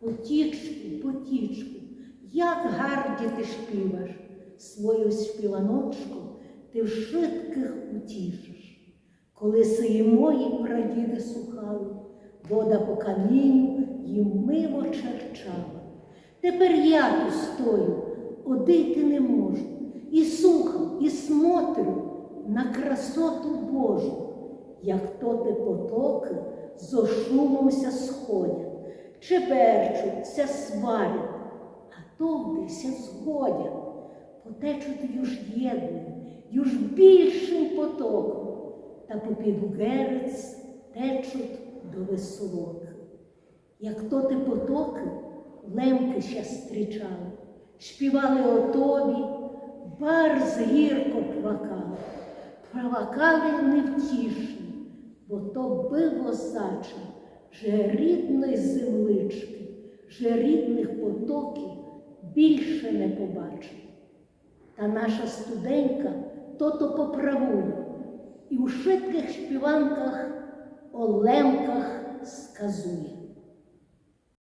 Потічку, потічку, як гарді ти шпіваш, свою співаночку ти в швидких утішиш. Коли сиї мої прадіди сухали, вода по камінню їм мило черчала. Тепер я тут стою, одити не можу, і сухо, і смотрю на красоту Божу, як то те потоки зо шумомся сходять, чеберчуться, сварять, а довдися згодять, потечуть юж єдним, юж більшим потоком, та попід герець течуть до висолоки. Як то ти потоки лемки ще зустрічали, співали о тобі, барз гірко плакали, плакали невтішні, бо то било зача, же рідної землички, же рідних потоків більше не побачив. Та наша студенька то-то поправує і у шитких співанках олемках лемках сказує.